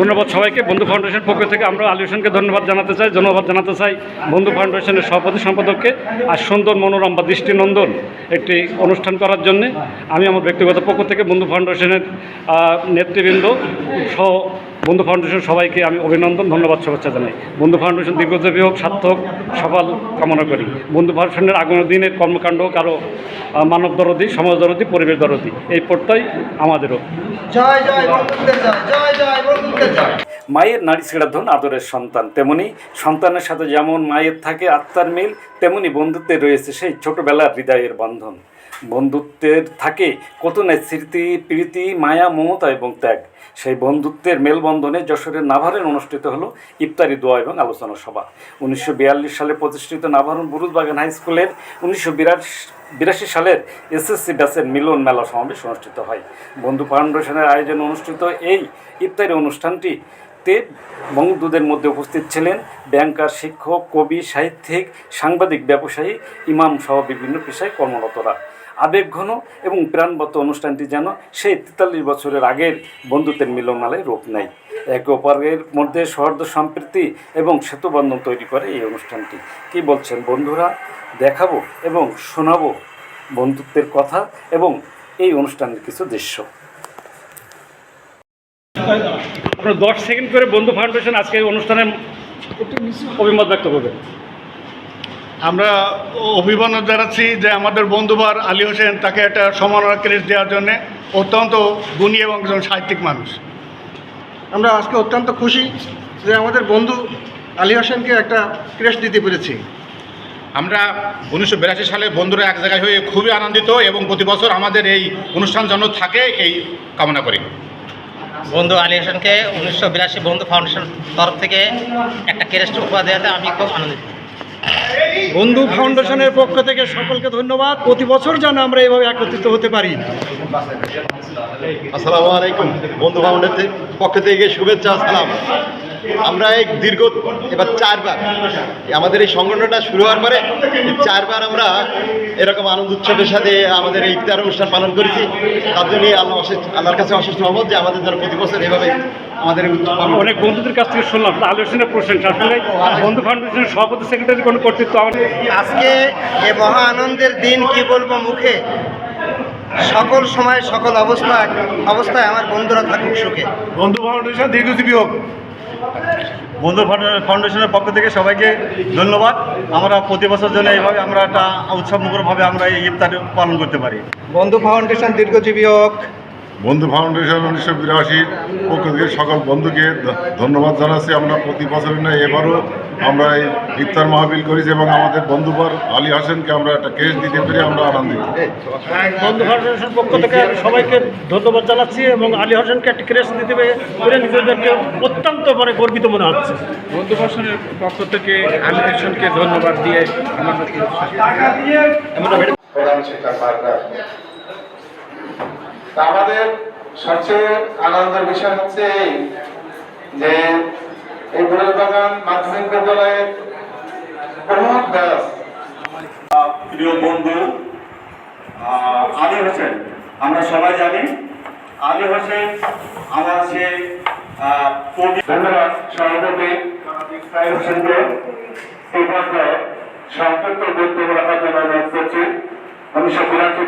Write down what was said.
ধন্যবাদ সবাইকে। বন্ধু ফাউন্ডেশন পক্ষ থেকে আমরা আলী হোসেনকে ধন্যবাদ জানাতে চাই, ধন্যবাদ জানাতে চাই বন্ধু ফাউন্ডেশনের সভাপতি সম্পাদককে। আর সুন্দর মনোরম বা দৃষ্টিনন্দন একটি অনুষ্ঠান করার জন্যে আমি আমার ব্যক্তিগত পক্ষ থেকে বন্ধু ফাউন্ডেশনের নেতৃবৃন্দ সহ বন্ধু ফাউন্ডেশন সবাইকে আমি অভিনন্দন, ধন্যবাদ, শুভেচ্ছা জানাই। বন্ধু ফাউন্ডেশন দীর্ঘজীবী হোক, সার্থক, সফল, কামনা করি। বন্ধু ফাউন্ডেশনের আগামী দিনের কর্মকাণ্ড হোক আরও মানব দরদি, সমাজ দরদি, পরিবেশ দরদি, এই প্রত্যয় আমাদেরও। জয় জয় জয় জয়। মায়ের নারী ধন আদরের সন্তান। তেমনি সন্তানের সাথে যেমন মায়ের থাকে আত্মার মিল, তেমনি বন্ধুত্বে রয়েছে সেই ছোটোবেলার হৃদয়ের বন্ধন। বন্ধুত্বের থাকে কত না স্মৃতি, প্রীতি, মায়া, মমতা এবং ত্যাগ। সেই বন্ধুত্বের মেলবন্ধনে যশোরের নাভারেন অনুষ্ঠিত হলো ইফতারি, দোয়া এবং আলোচনা সভা। উনিশশো বিয়াল্লিশ সালে প্রতিষ্ঠিত নাভারন বুরুজবাগান হাই স্কুলের উনিশশো বিরাশি সালের এসএসসি ব্যাচের মিলন মেলা সমাবেশ অনুষ্ঠিত হয়। বন্ধু ফাউন্ডেশনের আয়োজনে অনুষ্ঠিত এই ইফতারি অনুষ্ঠানটি তে বঙ্গদূতের মধ্যে উপস্থিত ছিলেন ব্যাংকার, শিক্ষক, কবি, সাহিত্যিক, সাংবাদিক, ব্যবসায়ী, ইমাম সহ বিভিন্ন পেশায় কর্মরতরা। আবেগঘন এবং প্রাণবত অনুষ্ঠানটি যেন সেই তেতাল্লিশ বছরের আগের বন্ধুত্বের মিলনমেলায় রূপ নেয়। একে অপরের মধ্যে সৌহার্দ্য, সম্প্রীতি এবং সেতুবন্ধন তৈরি করে এই অনুষ্ঠানটি। কি বলছেন বন্ধুরা? দেখাবো এবং শোনাবো বন্ধুত্বের কথা এবং এই অনুষ্ঠানের কিছু দৃশ্য। আপনার দশ সেকেন্ড করে বন্ধু ফাউন্ডেশন আজকে এই অনুষ্ঠানের অভিমত ব্যক্ত করবেন আমরা অভিবাদন জানাচ্ছি যে আমাদের বন্ধুবার আলী হোসেন তাকে একটা সম্মাননা ক্রেস দেওয়ার জন্য অত্যন্ত গুণী এবং একজন সাহিত্যিক মানুষ। আমরা আজকে অত্যন্ত খুশি যে আমাদের বন্ধু আলী হোসেনকে একটা ক্রেশ দিতে পেরেছি। আমরা উনিশশো বিরাশি সালে বন্ধুরা এক জায়গায় হয়ে খুবই আনন্দিত এবং প্রতি বছর আমাদের এই অনুষ্ঠান যেন থাকে এই কামনা করি। বন্ধু আলী হোসেনকে উনিশশো বিরাশি বন্ধু ফাউন্ডেশন তরফ থেকে একটা ক্রেস্ট উপহার দেওয়াতে আমি খুব আনন্দিত। বন্ধু ফাউন্ডেশনের পক্ষ থেকে সকলকে ধন্যবাদ। প্রতি বছর যেন আমরা এভাবে একত্রিত হতে পারি। আসসালামু আলাইকুম। বন্ধু ফাউন্ডেশন পক্ষ থেকে শুভেচ্ছা আসসালাম আমরা এক দীর্ঘ এবার চারবার। আমাদের এই সংগঠনটা শুরু হওয়ার পরে চারবার আমরা এরকম আনন্দ উৎসবের সাথে আমাদের এই ইফতার অনুষ্ঠান পালন করেছি। তার জন্য আল্লাহ অশেষ- আল্লাহর কাছে অশেষ মহম্মদ যে আমাদের যেন প্রতি বছর এভাবে আমাদের অনেক বন্ধুদের কাছ থেকে শুনলাম আলী হোসেনের প্রশংসা আসলে বন্ধু ফাউন্ডেশনের সভাপতি সেক্রেটারি কোনো কর্তৃত্ব আমাদের আজকে এ মহা আনন্দের দিন কি বলব মুখে? সকল সময় সকল অবস্থায় অবস্থায় আমার বন্ধুরা থাকুক সুখে। বন্ধু ফাউন্ডেশন দীর্ঘজীবী হোক। বন্ধু ফাউন্ডেশনের পক্ষ থেকে সবাইকে ধন্যবাদ। আমরা প্রতি বছর জন্য এইভাবে আমরা একটা উৎসবমুখরভাবে আমরা এই ইফতার পালন করতে পারি। বন্ধু ফাউন্ডেশন দীর্ঘজীবী হোক। বন্ধু ফাউন্ডেশন উনিশশো বিরাশির পক্ষ থেকে সকল বন্ধুকে ধন্যবাদ জানাচ্ছি। আমরা প্রতি বছরের না এবারও আমরা এই ইফতার মাহবিল করেছি এবং আমাদের বন্ধুবার আলী হাসেনকে আমরা একটা কেস দিতে পেরে আমরা আনন্দিত। বন্ধু ফাউন্ডেশনের পক্ষ থেকে সবাইকে ধন্যবাদ জানাচ্ছি এবং আলী হোসেনকে একটা ক্রেস দিতে পেরে নিজেদেরকে অত্যন্ত মানে গর্বিত মনে হচ্ছে। বন্ধু ভাষণের পক্ষ থেকে আলী হোসেনকে ধন্যবাদ দিয়ে আমাদের সবচেয়ে আনন্দের বিষয় হচ্ছে এই যে এই বাগান মাধ্যমিক বিদ্যালয়ের প্রমোদ দাস। প্রিয় বন্ধু আলী হোসেন, আমরা সবাই জানি, আলী হোসেন আমার সে ধন্যবাদ সভাপতি হোসেনকে এই পর্যায়ে রাখার জন্য অনুরোধ করছি। উনিশশো বিরাশি